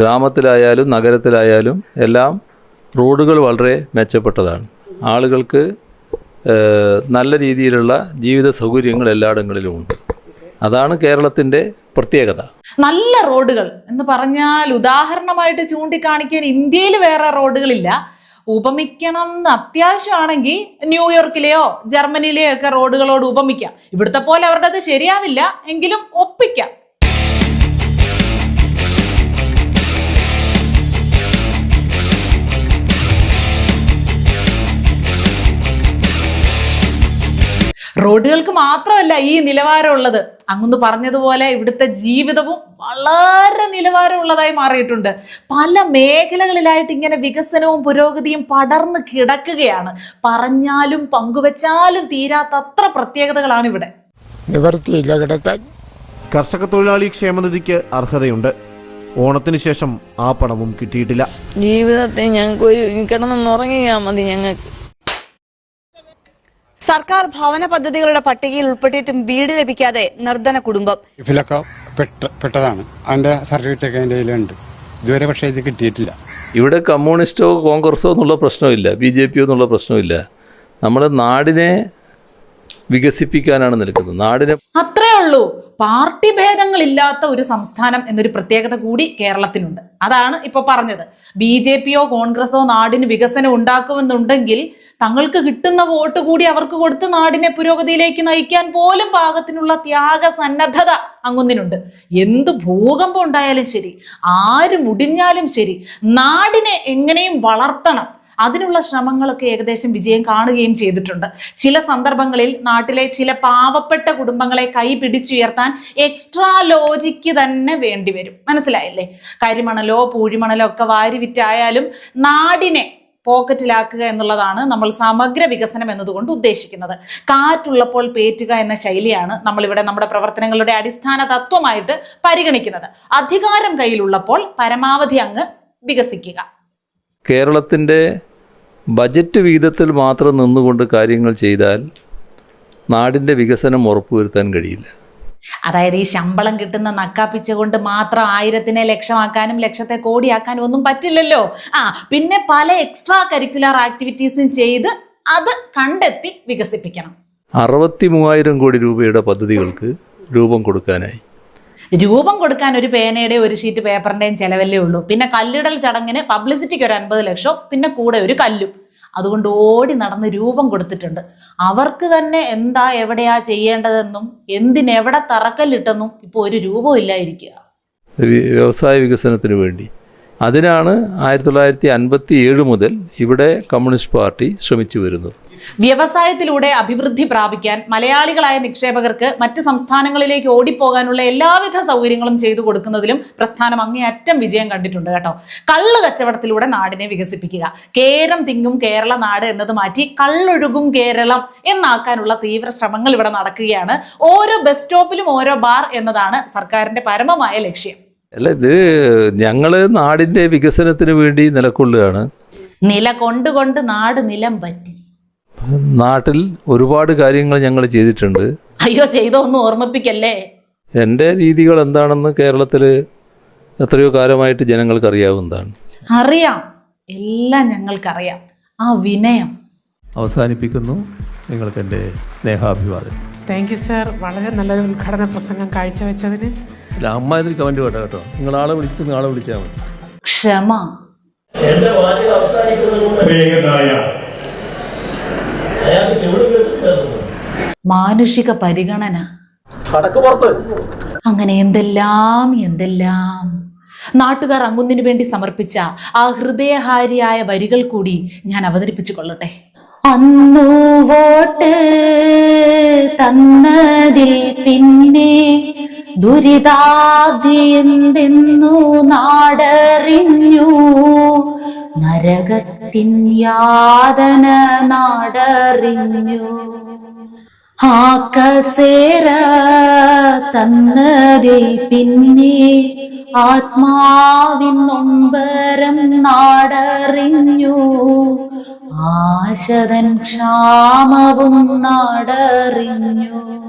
ഗ്രാമത്തിലായാലും നഗരത്തിലായാലും എല്ലാം റോഡുകൾ വളരെ മെച്ചപ്പെട്ടതാണ്. ആളുകൾക്ക് നല്ല രീതിയിലുള്ള ജീവിത സൗകര്യങ്ങൾ എല്ലായിടങ്ങളിലും ഉണ്ട്. അതാണ് കേരളത്തിന്റെ പ്രത്യേകത. നല്ല റോഡുകൾ എന്ന് പറഞ്ഞാൽ ഉദാഹരണമായിട്ട് ചൂണ്ടിക്കാണിക്കാൻ ഇന്ത്യയിൽ വേറെ റോഡുകളില്ല. ഉപമിക്കണം എന്ന് അത്യാവശ്യമാണെങ്കിൽ ന്യൂയോർക്കിലെയോ ജർമ്മനിയിലെയോ ഒക്കെ റോഡുകളോട് ഉപമിക്കാം. ഇവിടുത്തെ പോലെ അവരുടെ അത് ശരിയാവില്ല എങ്കിലും ഒപ്പിക്കാം. റോഡുകൾക്ക് മാത്രമല്ല ഈ നിലവാരമുള്ളത്. അങ്ങൊന്ന് പറഞ്ഞതുപോലെ ഇവിടുത്തെ ജീവിതവും വളരെ നിലവാരമുള്ളതായി മാറിയിട്ടുണ്ട്. പല മേഖലകളിലായിട്ട് ഇങ്ങനെ വികസനവും പുരോഗതിയും പടർന്ന് കിടക്കുകയാണ്. പറഞ്ഞാലും പങ്കുവച്ചാലും തീരാത്തത്ര പ്രത്യേകതകളാണ് ഇവിടെ. നിവർത്തിയില്ല കർഷക തൊഴിലാളി ക്ഷേമനിധിക്ക് അർഹതയുണ്ട്. ഓണത്തിന് ശേഷം ആ പണവും കിട്ടിയിട്ടില്ല. ജീവിതത്തെ ഞങ്ങൾക്ക് ഒരു കിടന്നുറങ്ങിയാൽ മതി ഞങ്ങൾക്ക്. സർക്കാർ ഭവന പദ്ധതികളുടെ പട്ടികയിൽ ഉൾപ്പെട്ടിട്ടും വീട് ലഭിക്കാതെ നിർദ്ധന കുടുംബം. ഇതിലൊക്കെ പെട്ട പെട്ടതാണ്. അതിന്റെ സർട്ടിഫിക്കറ്റ് ഒക്കെ എന്റെ കയ്യിലുണ്ട്. ഇതുവരെ പക്ഷേ ഇത് കിട്ടിയിട്ടില്ല. ഇവിടെ കമ്മ്യൂണിസ്റ്റോ കോൺഗ്രസോ എന്നുള്ള പ്രശ്നമില്ല. ബി ജെ പിയോ എന്നുള്ള പ്രശ്നമില്ല. നമ്മുടെ നാടിനെ വികസിപ്പിക്കാനാണ് നിൽക്കുന്നത്. നാടിനെ അത്രേ ഉള്ളൂ. പാർട്ടി ഭേദങ്ങളില്ലാത്ത ഒരു സംസ്ഥാനം എന്നൊരു പ്രത്യേകത കൂടി കേരളത്തിനുണ്ട് അതാണ് ഇപ്പൊ പറഞ്ഞത്. ബി ജെ പിയോ കോൺഗ്രസോ നാടിന് വികസനം ഉണ്ടാക്കുമെന്നുണ്ടെങ്കിൽ തങ്ങൾക്ക് കിട്ടുന്ന വോട്ട് കൂടി അവർക്ക് കൊടുത്ത് നാടിനെ പുരോഗതിയിലേക്ക് നയിക്കാൻ പോലും പാകത്തിനുള്ള ത്യാഗ സന്നദ്ധത അങ്ങൊന്നിനുണ്ട്. എന്ത് ഭൂകമ്പം ഉണ്ടായാലും ശരി ആര് മുടിഞ്ഞാലും ശരി നാടിനെ എങ്ങനെയും വളർത്തണം. അതിനുള്ള ശ്രമങ്ങളൊക്കെ ഏകദേശം വിജയം കാണുകയും ചെയ്തിട്ടുണ്ട്. ചില സന്ദർഭങ്ങളിൽ നാട്ടിലെ ചില പാവപ്പെട്ട കുടുംബങ്ങളെ കൈ പിടിച്ചുയർത്താൻ എക്സ്ട്രാ ലോജിക്ക് തന്നെ വേണ്ടി വരും. മനസ്സിലായില്ലേ? കരിമണലോ പൂഴിമണലോ ഒക്കെ വാരി വിറ്റായാലും നാടിനെ പോക്കറ്റിലാക്കുക എന്നുള്ളതാണ് നമ്മൾ സമഗ്ര വികസനം എന്നതുകൊണ്ട് ഉദ്ദേശിക്കുന്നത്. കാറ്റുള്ളപ്പോൾ പേറ്റുക എന്ന ശൈലിയാണ് നമ്മളിവിടെ നമ്മുടെ പ്രവർത്തനങ്ങളുടെ അടിസ്ഥാന തത്വമായിട്ട് പരിഗണിക്കുന്നത്. അധികാരം കയ്യിലുള്ളപ്പോൾ പരമാവധി അങ്ങ് വികസിക്കുക. കേരളത്തിന്റെ ബജറ്റ് വീതത്തിൽ മാത്രം നിന്നുകൊണ്ട് കാര്യങ്ങൾ ചെയ്താൽ നാടിന്റെ വികസനം ഉറപ്പുവരുത്താൻ കഴിയില്ല. അതായത് ഈ ശമ്പളം കിട്ടുന്ന നക്കാപ്പിച്ച കൊണ്ട് മാത്രം ആയിരത്തിനെ ലക്ഷമാക്കാനും ലക്ഷത്തെ കോടിയാക്കാനും ഒന്നും പറ്റില്ലല്ലോ. ആ പിന്നെ പല എക്സ്ട്രാ കരിക്കുലർ ആക്ടിവിറ്റീസും ചെയ്ത് അത് കണ്ടെത്തി വികസിപ്പിക്കണം. അറുപത്തി മൂവായിരം കോടി രൂപയുടെ പദ്ധതികൾക്ക് രൂപം കൊടുക്കാനായി. രൂപം കൊടുക്കാൻ ഒരു പേനയുടെ ഒരു ഷീറ്റ് പേപ്പറിന്റെയും ചിലവല്ലേ ഉള്ളൂ. പിന്നെ കല്ലിടൽ ചടങ്ങിന് പബ്ലിസിറ്റിക്ക് ഒരു അൻപത് ലക്ഷം പിന്നെ കൂടെ ഒരു കല്ലും. അതുകൊണ്ട് ഓടി നടന്ന് രൂപം കൊടുത്തിട്ടുണ്ട്. അവർക്ക് തന്നെ എന്താ എവിടെയാ ചെയ്യേണ്ടതെന്നും എന്തിനെവിടെ തറക്കല്ലിട്ടെന്നും ഇപ്പോൾ ഒരു രൂപവും ഇല്ലായിരിക്കുക. വ്യവസായ വികസനത്തിന് വേണ്ടി. അതിനാണ് ആയിരത്തി തൊള്ളായിരത്തി അൻപത്തി ഏഴ് മുതൽ ഇവിടെ കമ്മ്യൂണിസ്റ്റ് പാർട്ടി ശ്രമിച്ചു വരുന്നത്. വ്യവസായത്തിലൂടെ അഭിവൃദ്ധി പ്രാപിക്കാൻ മലയാളികളായ നിക്ഷേപകർക്ക് മറ്റ് സംസ്ഥാനങ്ങളിലേക്ക് ഓടിപ്പോകാനുള്ള എല്ലാവിധ സൗകര്യങ്ങളും ചെയ്തു കൊടുക്കുന്നതിലും പ്രസ്ഥാനം അങ്ങേയറ്റം വിജയം കണ്ടിട്ടുണ്ട് കേട്ടോ. കള്ള് കച്ചവടത്തിലൂടെ നാടിനെ വികസിപ്പിക്കുക. കേരം തിങ്ങും കേരള നാട് എന്നത് മാറ്റി കള്ളൊഴുകും കേരളം എന്നാക്കാനുള്ള തീവ്ര ശ്രമങ്ങൾ ഇവിടെ നടക്കുകയാണ്. ഓരോ ബസ് സ്റ്റോപ്പിലും ഓരോ ബാർ എന്നതാണ് സർക്കാരിന്റെ പരമമായ ലക്ഷ്യം. അല്ല ഇത് ഞങ്ങൾ നാടിന്റെ വികസനത്തിന് വേണ്ടി നിലകൊള്ളുകയാണ് നില കൊണ്ടുകൊണ്ട് നാട് നിലം പറ്റി. നാട്ടിൽ ഒരുപാട് കാര്യങ്ങൾ ഞങ്ങൾ ചെയ്തിട്ടുണ്ട്. അയ്യോ ചെയ്തോ ഒന്നും ഓർമ്മിപ്പിക്കല്ലേ? എന്റെ രീതികൾ എന്താണെന്ന് കേരളത്തിൽ എത്രയോ കാലമായിട്ട് ജനങ്ങൾക്ക് അറിയാവുന്നതാണ്. അറിയാം. എല്ലാം ഞങ്ങൾക്കറിയാം. ആ വിനയം. അവസാനിപ്പിക്കുന്നു നിങ്ങൾക്ക് എന്റെ സ്നേഹാഭിവാദം താങ്ക് യു സാർ വളരെ നല്ലൊരു ഉദ്ഘാടന പ്രസംഗം കാഴ്ചവെച്ചതിന്. അല്ല അമ്മ ഇതിൽ കമന്റ് വേണ്ട കേട്ടോ. നിങ്ങൾ ആളെ വിളിച്ചിട്ട് നിങ്ങളെ ആളെ വിളിച്ചാൽ മതി. ക്ഷമ. പ്രിയങ്കരായ മാനുഷിക പരിഗണന. അങ്ങനെ എന്തെല്ലാം എന്തെല്ലാം. നാട്ടുകാർ അങ്ങുന്നിനു വേണ്ടി സമർപ്പിച്ച ആ ഹൃദയഹാരിയായ വരികൾ കൂടി ഞാൻ അവതരിപ്പിച്ചു കൊള്ളട്ടെ. അന്നു വോട്ട് തന്നതിൽ പിന്നെ ദുരിതാബ്ദി എന്തെന്നു നാടറിഞ്ഞു. നരകത്തിൻ യാതന നാടറിഞ്ഞു. ആ കസേര തന്നതിൽ പിന്നെ ആത്മാവിൻ നൊമ്പരം നാടറിഞ്ഞു. ആശതൻ ക്ഷാമവും നാടറിഞ്ഞു.